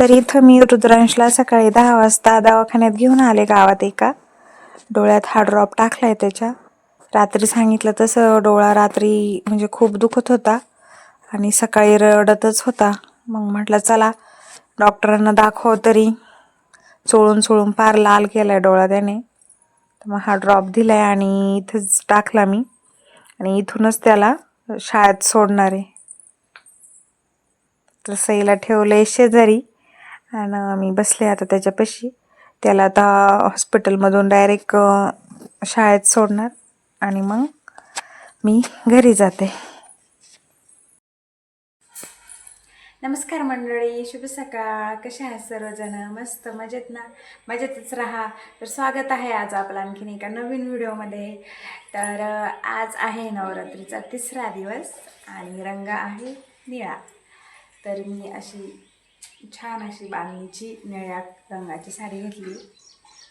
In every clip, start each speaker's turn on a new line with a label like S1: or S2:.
S1: तर इथं मी रुद्रांशला सकाळी दहा वाजता दवाखान्यात घेऊन आले गावात एका. डोळ्यात हा ड्रॉप टाकलाय त्याच्या. रात्री सांगितलं तसं डोळा रात्री म्हणजे खूप दुखत होता आणि सकाळी रडतच होता. मग म्हटलं चला डॉक्टरांना दाखव तरी. चोळून चोळून पार लाल केलाय डोळा त्याने. तर मग हा ड्रॉप दिलाय आणि इथंच टाकला मी. आणि इथूनच त्याला शाळेत सोडणार. आहे तर सईला ठेवलंय शेजारी. आणि मी बसले आता त्याच्यापाशी. त्याला आता हॉस्पिटलमधून डायरेक्ट शाळेत सोडणार. आणि मग मी घरी जाते. नमस्कार मंडळी शुभ सकाळ. कसे आहात सर्वजण? मस्त मजेत ना? मजेतच राहा. तर स्वागत आहे आज आपला आणखीन एका नवीन व्हिडिओमध्ये. तर आज आहे नवरात्रीचा तिसरा दिवस आणि रंग आहे निळा. तर मी अशी छान अशी बांधणीची निळ्या रंगाची साडी घेतली.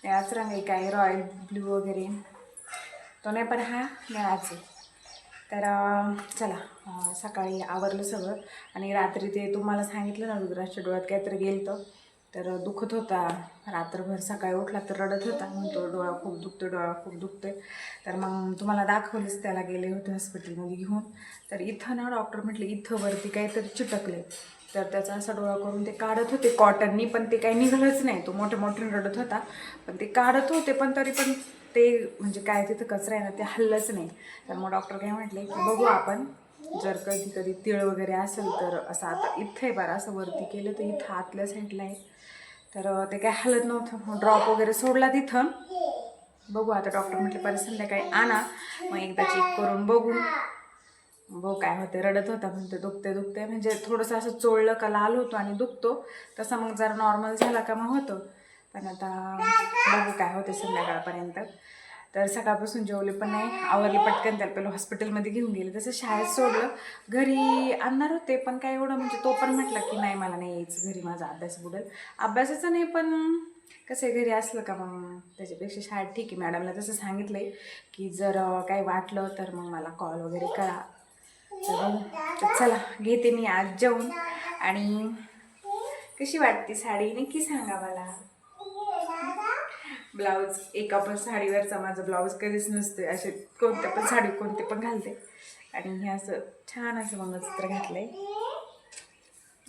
S1: निळाच रंग आहे काय रॉयल ब्लू वगैरे. तो नाही पण हा निळाच आहे. तर चला सकाळी आवरलं सगळं आणि रात्री ते तुम्हाला सांगितलं ना रुद्राच्या डोळ्यात काहीतरी गेलं तर दुखत होता. रात्रभर सकाळी उठला तर रडत होता. म्हणतो डोळा खूप दुखतो डोळा खूप दुखतोय. तर मग तुम्हाला दाखवलंच त्याला गेले होते हॉस्पिटलमध्ये घेऊन. तर इथं ना डॉक्टर म्हटले इथं वरती काहीतरी चिटकले तर त्याचा असा डोळा करून ते काढत होते कॉटननी पण ते काही निघालंच नाही. तो मोठे मोठे रडत होता. पण ते काढत होते पण तरी पण ते म्हणजे काय तिथं कचरा आहे ना ते हल्लंच नाही. तर मग डॉक्टर काय म्हटले की बघू आपण जर कधी कधी तिळ वगैरे असेल तर असं आता इथं आहे बरं असं वरती केलं तर इथं आतल्या साईडला आहे. तर ते काय हलत नव्हतं. ड्रॉप वगैरे सोडला तिथं. बघू आता डॉक्टर म्हटले परत संध्याकाळी आणा. मग एकदा चेक करून बघू. बघू काय? होते रडत होता म्हणते दुखते दुखते म्हणजे थोडंसं असं चोळलं का लाल होतो आणि दुखतो. तसा मग जरा नॉर्मल झाला का मग होतं. पण आता बघू काय होते संध्याकाळपर्यंत. तर सकाळपासून जेवले पण नाही. आवरले पटकन त्याला पहिलं हॉस्पिटलमध्ये घेऊन गेले. तसं शाळेत सोडलं. घरी आणणार होते पण काय एवढं म्हणजे तो पण म्हटला की नाही मला नाही यायचं घरी माझा अभ्यास बुडेल. अभ्यासाचं नाही पण कसं आहे घरी असलं का मग? त्याच्यापेक्षा शाळेत ठीक आहे. मॅडमला तसं सांगितलं आहे की जर काही वाटलं तर मग मला कॉल वगैरे करा. चला घेते मी आज जेवण. आणि कशी वाटते साडी? नक्की सांगा मला. ब्लाऊज एका पण साडीवरचा माझा ब्लाऊज कधीच नसतोय. असे कोणत्या पण साडी कोणते पण घालते. आणि हे असं छान असं मंगळसूत्र घातलंय.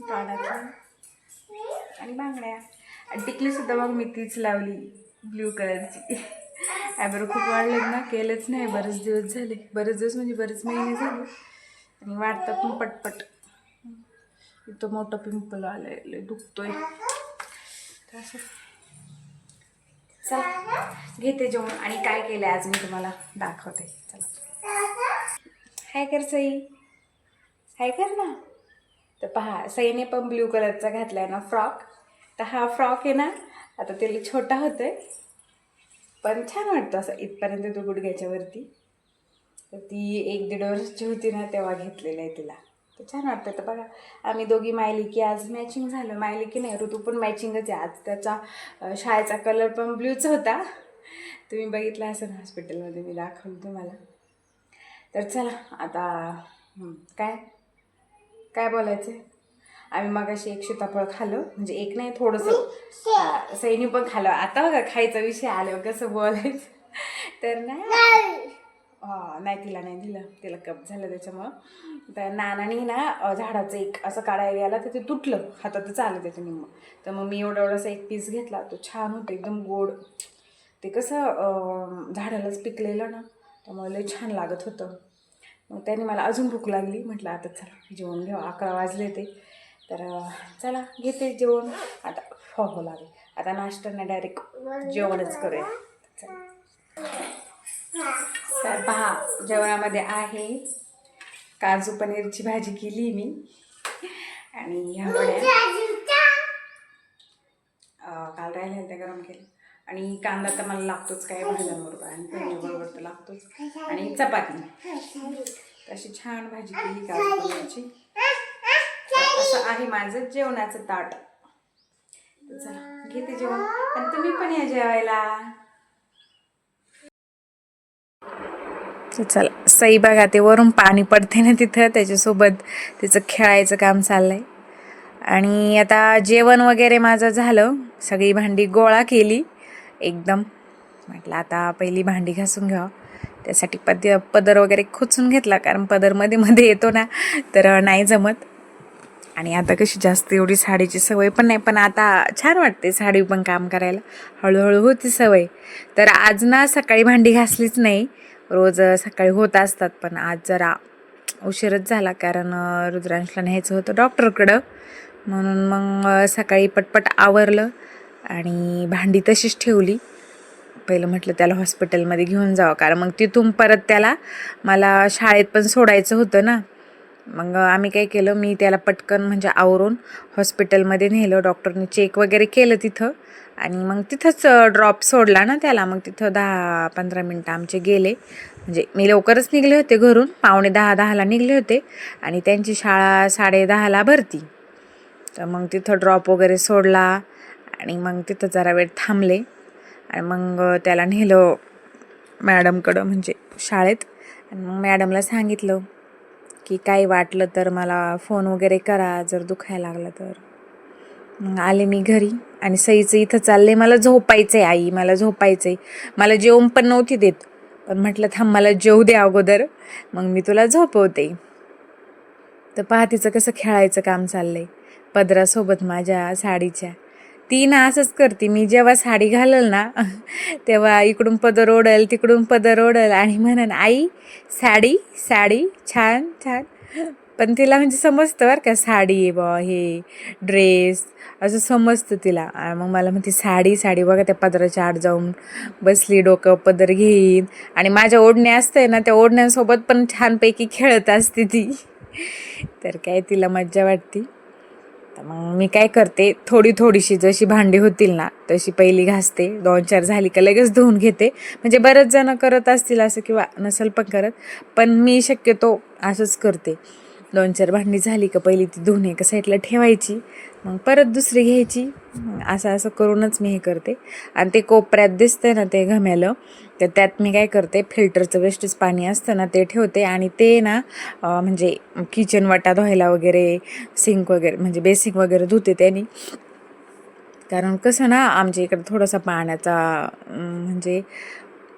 S1: कानातलं आणि बांगड्या. आणि टिकली सुद्धा मग मी तीच लावली ब्ल्यू कलरची. ॲब्रो खूप वाढलेत ना केलंच नाही. बरेच दिवस झाले. बरेच दिवस म्हणजे बरेच महिने झाले. आणि वाढतं पण पटपट. इथं मोठं पिंपल आलंय लय दुखतोय. असं. चला घेते जेवण. आणि काय केलं आज मी तुम्हाला दाखवते. चला. हाय कर सई. हाय कर ना. तर पहा सईने पण ब्ल्यू कलरचा घातलाय ना फ्रॉक. तर हा फ्रॉक आहे ना आता त्याला छोटा होतोय. पण छान वाटतं असं इथपर्यंत तो गुडघ्याच्यावरती तर ती एक दीड वर्षाची होती ना तेव्हा घेतलेलं आहे तिला. तर छान वाटतं. तर बघा आम्ही दोघी मायली की आज मॅचिंग झालं. मायली की नाही ऋतू पण मॅचिंगच आहे. आज त्याचा शाळेचा कलर पण ब्ल्यूचा होता. तुम्ही बघितला असेल हॉस्पिटलमध्ये मी दाखवलं तुम्हाला. तर चला आता काय? काय बोलायचं आम्ही मग अशी एक सीताफळ खाल्लं. म्हणजे एक नाही थोडंसं सैनी पण खाल्लं. आता बघा खायचा विषय आल्यावर कसं बोलायचं. तर नाही. नाही तिला नाही दिलं. तिला कप झालं त्याच्यामुळं. तर नानानी ना झाडाचं एक असं काढायला गेला तर ते तुटलं. हातातच आलं त्याचं निम्म. तर मग मी एवढा एवढासा एक पीस घेतला. तो छान होतं एकदम गोड. ते कसं झाडालाच पिकलेलं ना त्यामुळे लय छान लागत होतं. मग त्याने मला अजून भूक लागली. म्हटलं आता चला जेवण घेऊ. अकरा वाजले ते. तर चला घेते जेवण. आता हो हो लागेल. आता नाश्ता नाही डायरेक्ट जेवणच करूया. चला. तर पहा जेवणामध्ये आहे. काजू पनीरची भाजी केली मी. आणि ह्या वड्या. काल राहिल्या त्या गरम केल्या. आणि कांदा तर मला लागतोच काय भाज्यांबरोबर. आणि पनीरबरोबर तर लागतोच. आणि चपाती. तशी छान भाजी केली काजू पनीरची. असं आहे माझं जेवणाचं ताट. चला घेते जेवण. आणि तुम्ही पण या जेवायला. चला सई बघा ते वरून पाणी पडते ना तिथं त्याच्यासोबत तिचं खेळायचं काम चाललं आहे आणि आता जेवण वगैरे माझं झालं सगळी भांडी गोळा केली एकदम. म्हटलं आता पहिली भांडी घासून घ्यावं. त्यासाठी पद पदर वगैरे खोचून घेतला कारण पदरमध्ये मध्ये येतो ना तर नाही जमत. आणि आता कशी जास्त एवढी साडीची सवय पण नाही पण आता छान वाटते साडी पण काम करायला. हळूहळू होती सवय. तर आज ना सकाळी भांडी घासलीच नाही रोज सकाळी होत असतात पण आज जरा उशीरच झाला कारण रुद्रांशला न्यायचं होतं डॉक्टरकडं. म्हणून मग सकाळी पटपट आवरलं आणि भांडी तशीच ठेवली. पहिलं म्हटलं त्याला हॉस्पिटलमध्ये घेऊन जावं कारण मग तिथून परत त्याला मला शाळेत पण सोडायचं होतं ना. मग आम्ही काय केलं मी त्याला पटकन म्हणजे आवरून हॉस्पिटलमध्ये नेलं डॉक्टरने चेक वगैरे केलं तिथं. आणि मग तिथंच ड्रॉप सोडला ना त्याला. मग तिथं दहा पंधरा मिनटं आमचे गेले. म्हणजे मी लवकरच निघले होते घरून. पावणे दहा दहाला निघले होते. आणि त्यांची शाळा साडे दहाला भरती. तर मग तिथं ड्रॉप वगैरे सोडला. आणि मग तिथं जरा वेळ थांबले. आणि मग त्याला नेलं मॅडमकडं म्हणजे शाळेत. आणि मग मॅडमला सांगितलं की काही वाटलं तर मला फोन वगैरे करा जर दुखायला लागलं तर. मग आले मी घरी आणि सईचं इथं चालले मला झोपायचं आहे आई मला झोपायचं आहे मला जेवण पण नव्हती देत. पण म्हटलं थांब मला जेवू दे अगोदर. मग मी तुला झोपवते. तर पहा तिचं कसं खेळायचं काम चाललंय. पदरासोबत माझ्या साडीच्या. ती ना असंच करते. मी जेव्हा साडी घालल ना तेव्हा इकडून पदर ओढल तिकडून पदर ओढल आणि म्हणन आई साडी साडी छान छान. पण तिला म्हणजे समजतं बरं का साडी आहे बा हे ड्रेस असं समजतं तिला. मग मला म्हणते साडी साडी बघा त्या पदराच्या आड जाऊन बसली डोकं पदर घेईन. आणि माझ्या ओढण्या असते ना त्या ओढण्यांसोबत पण छानपैकी खेळत असते ती. तर काय तिला मज्जा वाटते. तर मग मी काय करते थोडी थोडीशी जशी भांडी होतील ना तशी पहिली घासते. दोन चार झाली का लगेच धुवून घेते. म्हणजे बरेच जण करत असतील असं किंवा नसेल पण करत पण मी शक्यतो असंच करते. दोन चार भांडी झाली का पहिली ती धुणे एका साईडला ठेवायची. मग परत दुसरी घ्यायची. असं असं करूनच मी हे करते. आणि ते कोपऱ्यात दिसतंय ना ते घम्यालं तर त्यात मी काय करते फिल्टरचं वेस्टेज पाणी असतं ना ते ठेवते आणि ते ना म्हणजे किचन वाटा धुवायला वगैरे सिंक वगैरे म्हणजे बेसिंग वगैरे धुते त्यानी. कारण कसं ना आमच्या इकडं थोडासा पाण्याचा म्हणजे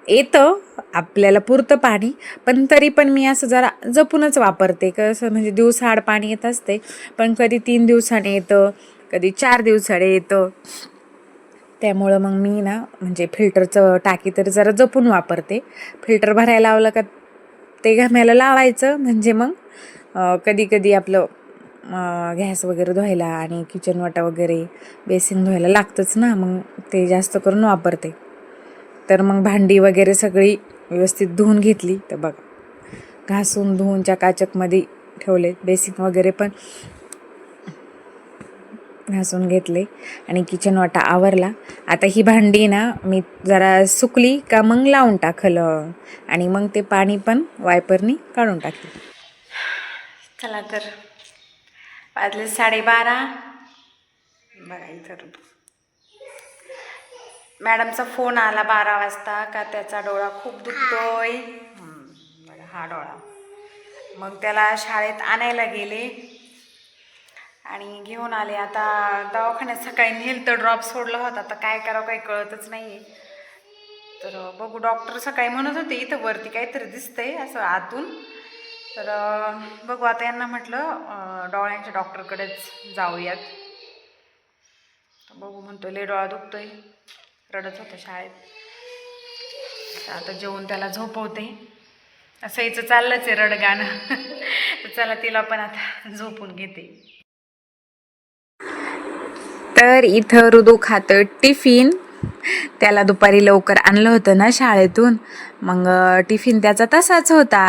S1: येतं आपल्याला पुरतं पाणी पण तरी पण मी असं जरा जपूनच वापरते. कसं म्हणजे दिवसाआड पाणी येत असते पण कधी तीन दिवसाने येतं कधी चार दिवसाने येतं. त्यामुळं मग मी ना म्हणजे फिल्टरचं टाकी तर जरा जपून वापरते. फिल्टर भरायला लावलं का ते घामायला लावायचं म्हणजे मग कधी कधी आपलं गॅस वगैरे धुवायला आणि किचन वाटा वगैरे बेसिन धुवायला लागतंच ना मग ते जास्त करून वापरते. तर मग भांडी वगैरे सगळी व्यवस्थित धुवून घेतली. तर बघा घासून धुवून चकाचकमध्ये ठेवले. बेसिन वगैरे पण घासून घेतले आणि किचन वाटा आवरला. आता ही भांडी ना मी जरा सुकली का मग लावून टाकलं आणि मग ते पाणी पण वायपरनी काढून टाकले. चला तर वाजले साडेबारा. बघा इथं मॅडमचा फोन आला बारा वाजता का त्याचा डोळा खूप दुखतोय. बघा हा डोळा. मग त्याला शाळेत आणायला गेले आणि घेऊन आले. आता दवाखान्यात सकाळी नेल तर ड्रॉप सोडला होता. आता काय करावं काही कळतच नाही तर बघू डॉक्टर सकाळी म्हणत होते इथं वरती काहीतरी दिसतंय असं आतून. तर बघू आता यांना म्हटलं डोळ्यांच्या डॉक्टरकडेच जाऊयात. तर बघू म्हणतो लय डोळा दुखतोय. रडत होतं शाळेत. आता जेवून त्याला झोपवते. असंच चाललंच आहे रडगाणं. तर चला तिला पण आता झोपून घेते. तर इथं रुदू खातं टिफिन. त्याला दुपारी लवकर आणलं होतं ना शाळेतून. मग टिफिन त्याचा तसाच होता.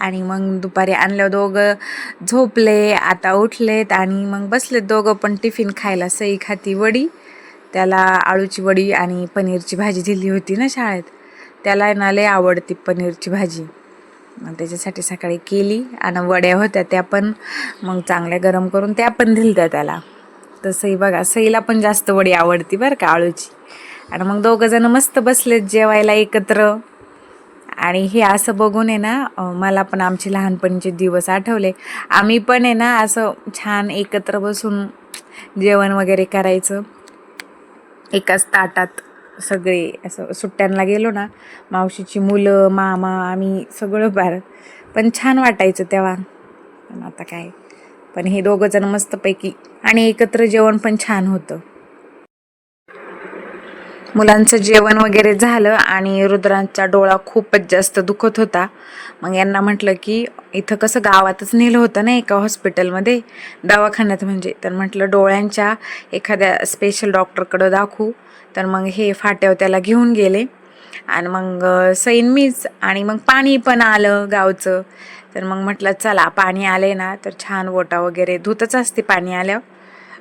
S1: आणि मग दुपारी आणलं दोघं झोपले आता उठलेत आणि मग बसलेत दोघं पण टिफिन खायला सई खाती वडी. त्याला आळूची वडी आणि पनीरची भाजी दिली होती ना शाळेत. त्याला आहे ना लय आवडती पनीरची भाजी. मग त्याच्यासाठी सकाळी केली आणि वड्या होत्या त्या पण मग चांगल्या गरम करून त्या पण दिलत्या त्याला. तर सई बघा सईला पण जास्त वडी आवडती बरं का आळूची. आणि मग दोघं जण मस्त बसलेत जेवायला एकत्र. आणि हे असं बघून आहे ना मला पण आमचे लहानपणीचे दिवस आठवले. आम्ही पण आहे ना असं छान एकत्र बसून जेवण वगैरे करायचं. एकाच ताटात सगळे असं सुट्ट्यांना गेलो ना मावशीची मुलं मामा आम्ही सगळं बार पण छान वाटायचं तेव्हा. पण आता काय? पण हे दोघं जण मस्तपैकी आणि एकत्र जेवण पण छान होतं. मुलांचं जेवण वगैरे झालं आणि रुद्रांचा डोळा खूपच जास्त दुखत होता. मग यांना म्हटलं की इथं कसं गावातच नेलं होतं ना एका हॉस्पिटलमध्ये दवाखान्यात म्हणजे. तर म्हटलं डोळ्यांच्या एखाद्या स्पेशल डॉक्टरकडं दाखवू. तर मग हे फाट्यावर त्याला घेऊन गेले. आणि मग सैन मीच आणि मग पाणी पण आलं गावचं. तर मग म्हटलं चला पाणी आले ना तर छान ओटा वगैरे धुतच असते पाणी आल्यावर.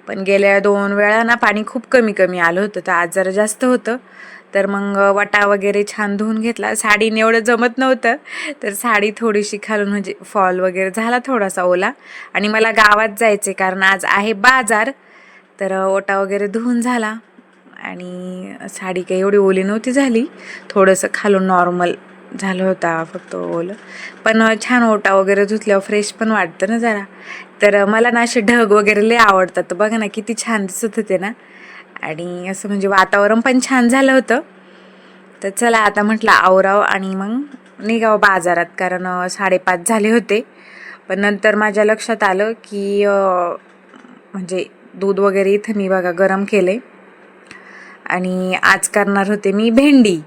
S1: पण गेल्या दोन वेळा ना पाणी खूप कमी कमी आलं होतं. तर आज जरा जास्त होतं. तर मग वटा वगैरे छान धुवून घेतला. साडीने एवढं जमत नव्हतं. तर साडी थोडीशी खालून म्हणजे फॉल वगैरे झाला थोडासा ओला. आणि मला गावात जायचे कारण आज आहे बाजार. तर ओटा वगैरे धुवून झाला. आणि साडी काही एवढी ओली नव्हती झाली. थोडंसं खालून नॉर्मल झालं होता फक्त ओलं. पण छान ओटा वगैरे धुतल्यावर फ्रेश पण वाटतं ना जरा. तर मला ना असे ढग वगैरे लय आवडतात. बघ बघा ना किती छान दिसत होते ना. आणि असं म्हणजे वातावरण पण छान झालं होतं. तर चला आता म्हटलं आवराव आणि मग निघावं बाजारात कारण साडेपाच झाले होते. पण नंतर माझ्या लक्षात आलं की म्हणजे दूध वगैरे इथं मी बघा गरम केले आणि आज करणार होते मी भेंडी.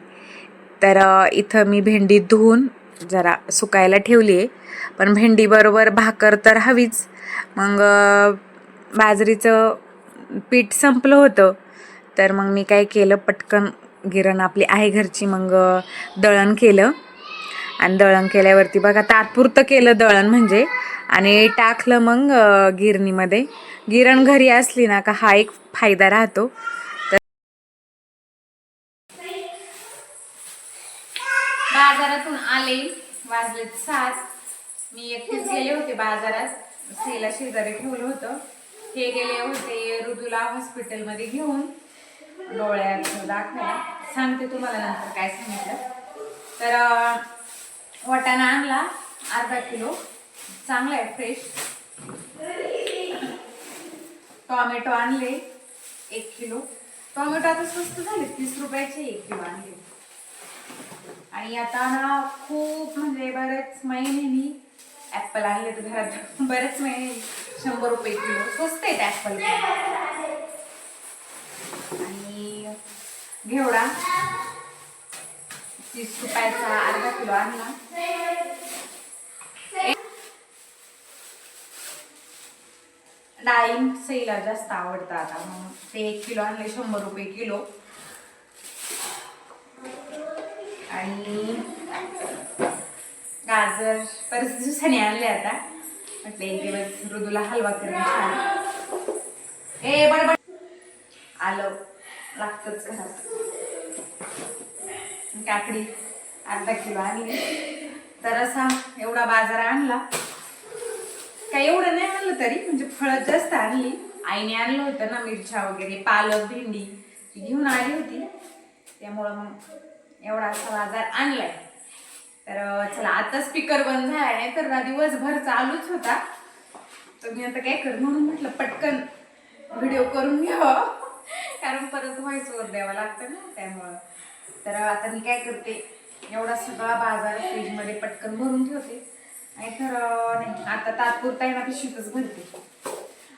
S1: तर इथं मी भेंडी धुवून जरा सुकायला ठेवली आहे पण भेंडीबरोबर भाकर तर हवीच. मग बाजरीचं पीठ संपलं होतं. तर मग मी काय केलं पटकन गिरण आपली आहे घरची मग दळण केलं. आणि दळण केल्यावरती बघा तात्पुरतं केलं दळण म्हणजे. आणि टाकलं मग गिरणीमध्ये. गिरण घरी असली ना का हा एक फायदा राहतो. बाजारातून आले वाजले सात. मी एकटीच गेले होते बाजारात. स्त्रीला शेजारी ठेवलं होतं. हे गेले होते रुदूला हॉस्पिटलमध्ये घेऊन. डोळ्यात दाखवायला सांगते तुम्हाला नंतर काय सांगितलं. तर वाटाणा आणला अर्धा किलो. चांगला आहे फ्रेश टॉमॅटो आणले एक किलो. टॉमॅटो आता स्वस्त झाले तीस रुपयाचे एक किलो आणले. आणि आता ना खूप म्हणजे बरेच महिन्यांनी ऍपल आणले तर घरात. बरेच महिने शंभर रुपये किलो. स्वस्त आहेत ॲपल आणि घेवडा. तीस रुपयाचा अर्धा किलो आणला डाळिंब सईला जास्त आवडतं आता म्हणून ते एक किलो आणले शंभर रुपये किलो. आणि गाजर परत दिवसाने आणले आता. म्हटलं एक दिवस मृदूला हलवा करून छान ए बरोबर आलं. लागतच घरात काकडी अर्धा किलो आणली. तर असा एवढा बाजार आणला. काही एवढं नाही आणलं तरी म्हणजे फळं जास्त आणली. आईने आणलं होतं ना मिरच्या वगैरे पालक भेंडी ती घेऊन आली होती. त्यामुळं मग एवढा असा बाजार आणलाय. तर चला आता स्पीकर बंद झाला नाही तर दिवसभर चालूच होता. तर मी आता काय कर? म्हणून म्हटलं पटकन व्हिडिओ करून घ्यावं. कारण परत व्हायचं द्यावं लागतं ना त्यामुळं. तर आता मी काय करते एवढा सगळा बाजार फ्रीजमध्ये पटकन भरून ठेवते. आणि तर नाही आता तात्पुरता आहे ना पिशवीतच भरते.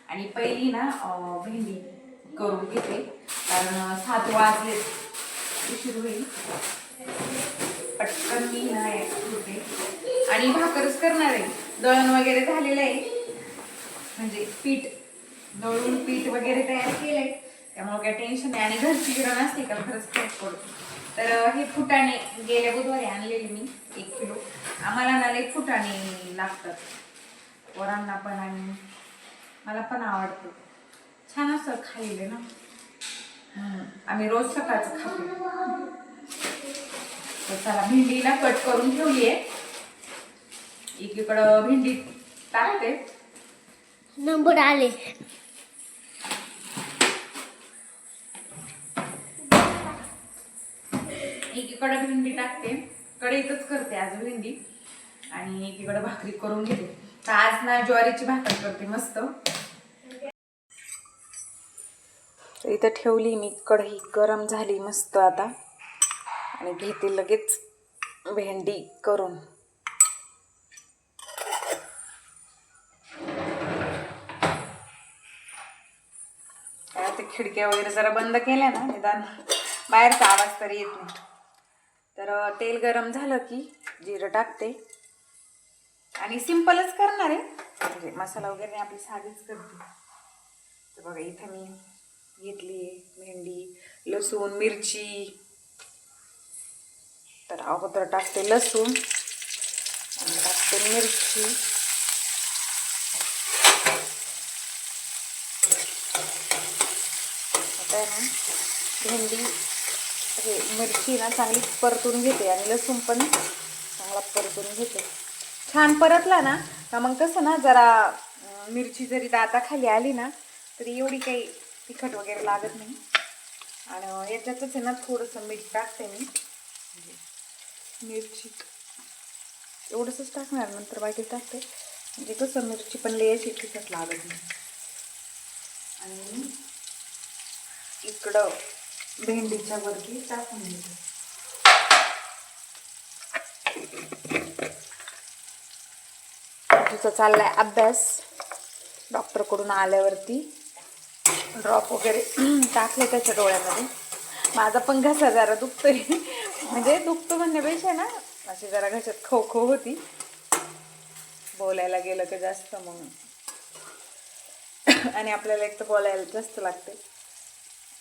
S1: आणि पहिली ना भेंडी करून घेते. कारण सात वाजले उशीर होईल. पटकन मी ना होते आणि भाकरच करणार आहे. दळण वगैरे झालेलं आहे. म्हणजे पीठ दळून पीठ वगैरे तयार केलंय. त्यामुळे काही टेन्शन नाही. आणि घरची गिरण असते का खरंच फरक पडतो. तर हे फुटाणे गेल्या बुधवारी आणलेले मी एक किलो. आम्हाला ना लई फुटाणे लागतात. पोरांना पण आणि मला पण आवडतं. छान असं खाल्लेलं ना. आम्ही रोज सकाळचं खातो. तर चला भेंडीला कट करून ठेवली आहे एकीकडं भेंडी टाकते.
S2: नंबर आले.
S1: एकीकडे भेंडी टाकते कढईतच करते आज भेंडी. आणि एकीकडे भाकरी करून घेते. तर आज ना ज्वारीची भाकरी करते मस्त. इथं ठेवली मी कढई गरम झाली मस्त आता. आणि घेते लगेच भेंडी करून. खिडक्या वगैरे जरा बंद केल्या ना निदान बाहेरचा आवाज तरी येत नाही. तर तेल गरम झालं की जिरं टाकते. आणि सिम्पलच करणार आहे. म्हणजे मसाला वगैरे नाही, आपली साधीच करते. तर बघा इथं मी घेतली भेंडी लसूण मिरची. तर अगोदर टाकते लसूण आणि टाकते मिरची. भेंडी हे मिरची ना चांगली परतून घेते आणि लसूण पण चांगला परतून घेते. छान परतला ना का मग कसं ना जरा मिरची जरी दाताखाली आली ना तरी एवढी काही तिखट वगैरे लागत नाही. आणि याच्यातच आहे ना थोडंसं मीठ टाकते मी. म्हणजे मिरची एवढंसंच टाकणार नंतर बाकी टाकते. म्हणजे कसं मिरची पण लई तिखट लागत नाही. आणि इकडं भेंडीच्या वरती टाकून देते. तुझा चाललाय अभ्यास. डॉक्टरकडून आल्यावरती ड्रॉप वगैरे टाकले त्याच्या डोळ्यामध्ये. माझा पण घसा जरा दुखतोय. म्हणजे दुखतो म्हणण्यापेक्षा ना अशी जरा घशात खो खो होती. बोलायला गेलं की जास्त मग आणि आपल्याला एक तर बोलायला जास्त लागते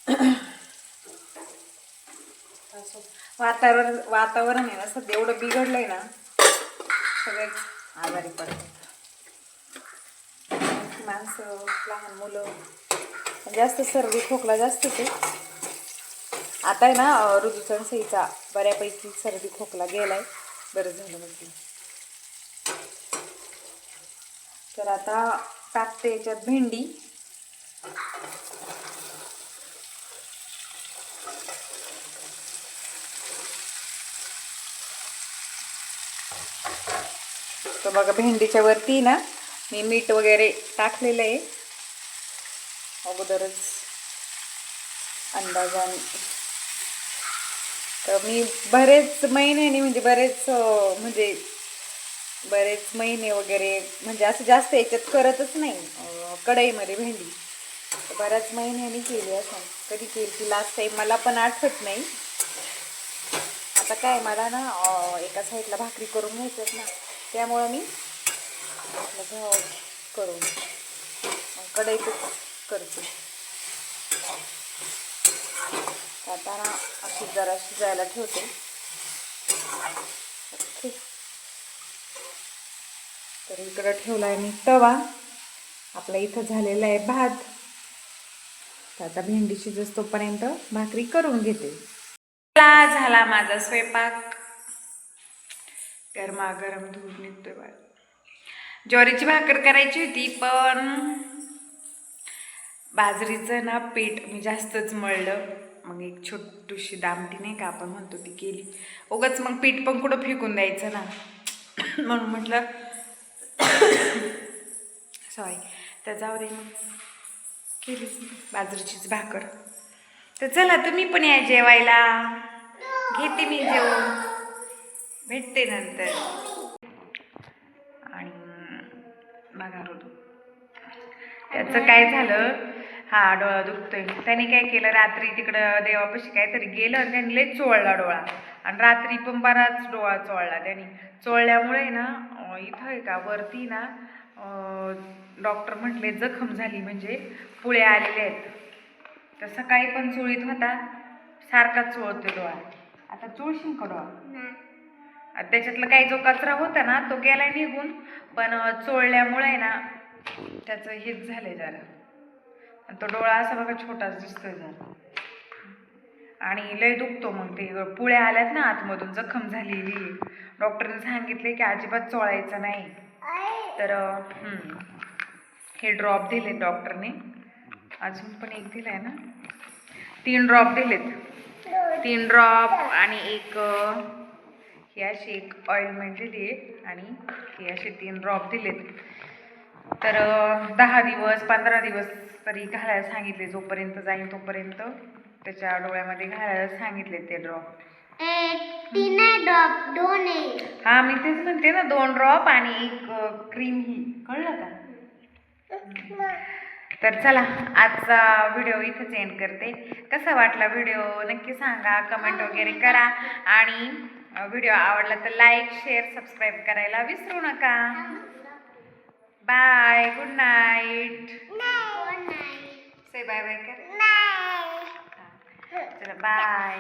S1: वातावरण वातावरण आहे ना सध्या एवढं बिघडलं आहे ना सगळेच आजारी पडतात. माणसं लहान मुलं जास्त सर्दी खोकला जास्त ते आता आहे ना अं, सईचा बऱ्यापैकी सर्दी खोकला गेलाय. बरं झालं म्हणजे. तर आता टाकते याच्यात भेंडी. तर बघा भेंडीच्या वरती ना मी मीठ वगैरे टाकलेलं आहे. अगोदरच अंदाजाने तर मी बरेच महिन्याने म्हणजे बरेच म्हणजे बरेच महिने वगैरे म्हणजे असं जास्त याच्यात करतच नाही कढईमध्ये भेंडी. बऱ्याच महिन्याने केली असं कधी केली ती लास्ट टाईम मला पण आठवत नाही. आता काय मला ना एका साईडला भाकरी करून घ्यायच्यात ना त्यामुळं मी करून मग कढईतच करते. आता ना अशी जरा शिजायला ठेवते. ओके. तर इकडं ठेवला आहे मी तवा. आपला इथं झालेला आहे भात. तर आता भेंडी शिजस तोपर्यंत भाकरी करून घेते. ला झाला माझा स्वयंपाक. गरमागरम धूर निघतोय बाळ. ज्वारीची भाकर करायची होती पण बाजरीचं ना पीठ मी जास्तच मळलं. मग एक छोटीशी दामटी नाही का आपण म्हणतो ती केली. उगाच मग पीठ पण कुठं फेकून द्यायचं ना. म्हणून म्हटलं सॉरी तर जाऊ दे मग केली बाजरीचीच भाकर. तर चला तुम्ही पण या जेवायला. घेते मी जेवण. भेटते नंतर. आणि बघा ऋतू. त्याचं काय झालं? हा डोळा दुखतोय. त्याने काय केलं? रात्री तिकडं देवापाशी काहीतरी गेलं आणि त्याने लय चोळला डोळा. आणि रात्री पण बराच डोळा चोळला त्याने. चोळल्यामुळे ना इथं आहे का वरती ना डॉक्टर म्हटले जखम झाली म्हणजे पुळे आलेले आहेत. तर सकाळी पण चोळीत होता सारखाच चोळतो डोळा. आता चोळशील का डोळा आणि त्याच्यातला काही जो कचरा होता ना तो गेला निघून. पण चोळल्यामुळे ना त्याचं हेच झालंय जरा. तो डोळा असा बघा छोटाच दिसतोय जरा. आणि लय दुखतो मग ते. पुळ्या आल्यात ना आतमधून जखम झालेली. डॉक्टरने सांगितले की अजिबात चोळायचं नाही. तर. हे ड्रॉप दिले डॉक्टरने. अजून पण एक दिलाय ना. तीन ड्रॉप दिलेत. तीन ड्रॉप आणि एक ही अशी एक ऑइलमेंट दिली आहे आणि ही असे तीन ड्रॉप दिलेत. तर दहा दिवस पंधरा दिवस तरी घालायला सांगितले. जोपर्यंत जाईन तोपर्यंत त्याच्या डोळ्यामध्ये घालायला सांगितले ते ड्रॉप
S2: तीन ड्रॉप दोन
S1: हा मी तेच म्हणते ना दोन ड्रॉप आणि एक क्रीम ही. कळलं का? तर चला आजचा व्हिडिओ इथेच एंड करते. कसा वाटला व्हिडिओ नक्की सांगा कमेंट वगैरे करा. आणि व्हिडिओ आवडला तर लाईक शेअर सबस्क्राईब करायला विसरू नका. बाय गुड नाईट से बाय बाय कर. चला बाय